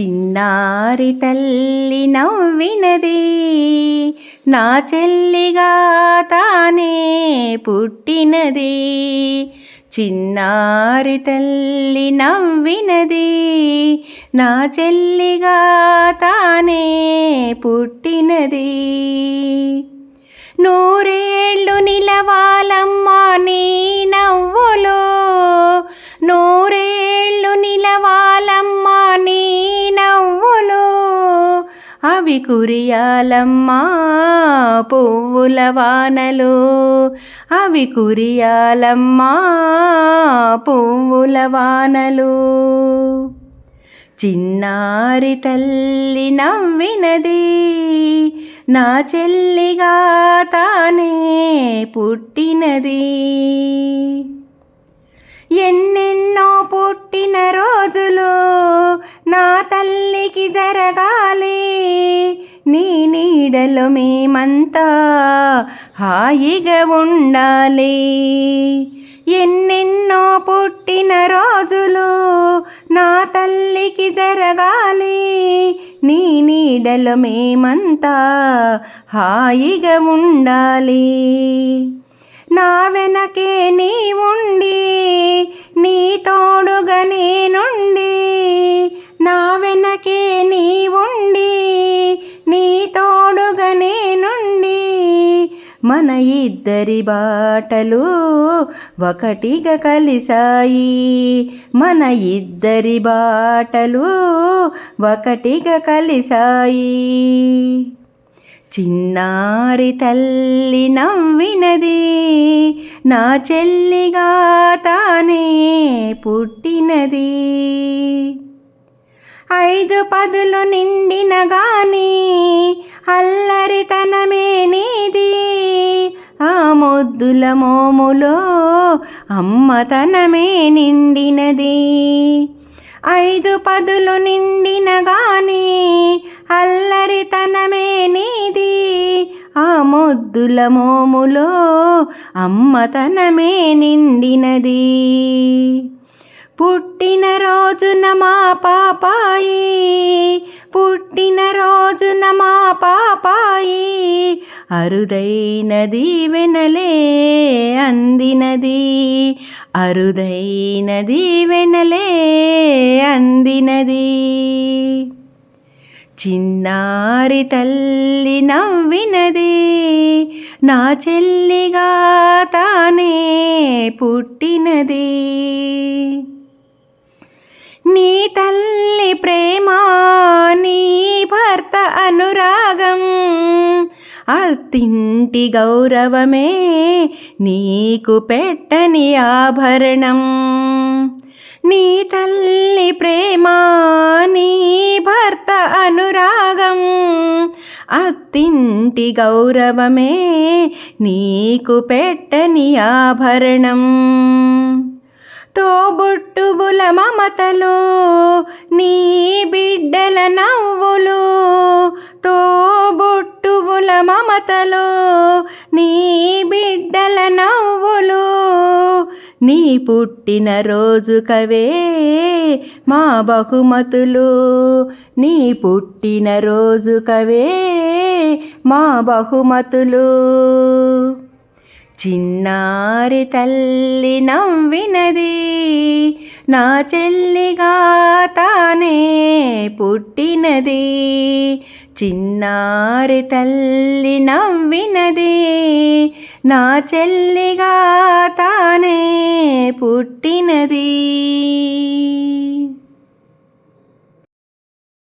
చిన్నారి తల్లి నవ్వినది. నా చెల్లిగా తానే పుట్టినది. చిన్నారి తల్లి నవ్వినది. నా చెల్లిగా తానే పుట్టినది. నూరేళ్ళు నిలవాలమ్మా అవి కురియాలమ్మా పువ్వుల వానలు. అవి కురియాలమ్మా పువ్వుల వానలు. చిన్నారి తల్లి నవ్వినది నా చెల్లిగా తానే పుట్టినది. ఎన్నెన్నో పుట్టిన రోజులు నా తల్లికి జరగాలి. నీ నీడలో మేమంతా హాయిగా ఉండాలి. ఎన్నెన్నో పుట్టిన రోజులు నా తల్లికి జరగాలి. నీ నీడలో మేమంతా హాయిగా ఉండాలి. నా వెనకే నీ ఉండి నీ తోడుగా నేనుండి. నా వెనకే నీ ఉండి నీ తోడుగా నేనుండి. మన ఇద్దరి బాటలు ఒకటిగా కలిసాయి మన ఇద్దరి బాటలు ఒకటిగా కలిసాయి చిన్నారి తల్లి నవ్వినది. నా చెల్లిగా తానే పుట్టినది. ఐదు పదులు నిండిన గాని అల్లరితనమే నీది. ఆ ముద్దుల మోములో అమ్మతనమే నిండినది. ఐదు పదులు నిండినగా ముద్దుల మోములో అమ్మతనమే నిండినది. పుట్టిన రోజున మా పాపాయి పుట్టిన రోజున మా పాపాయి అరుదైనది వెనలే అందినది. అరుదైనది వెనలే అందినది. చిన్నారి తల్లి నవ్వినది నా చెల్లిగా తానే పుట్టినది. నీ తల్లి ప్రేమ నీ భర్త అనురాగం అత్తింటి గౌరవమే నీకు పెట్టని ఆభరణం. ఇంటి గౌరవమే నీకు పెట్టని ఆభరణం. తోబుట్టువుల మమతలు నీ బిడ్డల నవ్వులు. తోబుట్టువుల మమతలు నీ బిడ్డల నవ్వులు. నీ పుట్టిన రోజు కవే మా బహుమతులు. నీ పుట్టిన రోజు కవే మా బహుమతులు. చిన్నారి తల్లి నవ్వినది నా చెల్లిగా తానే పుట్టినది. చిన్నారి తల్లి నవ్వినది నా చెల్లిగా తానే పుట్టినది.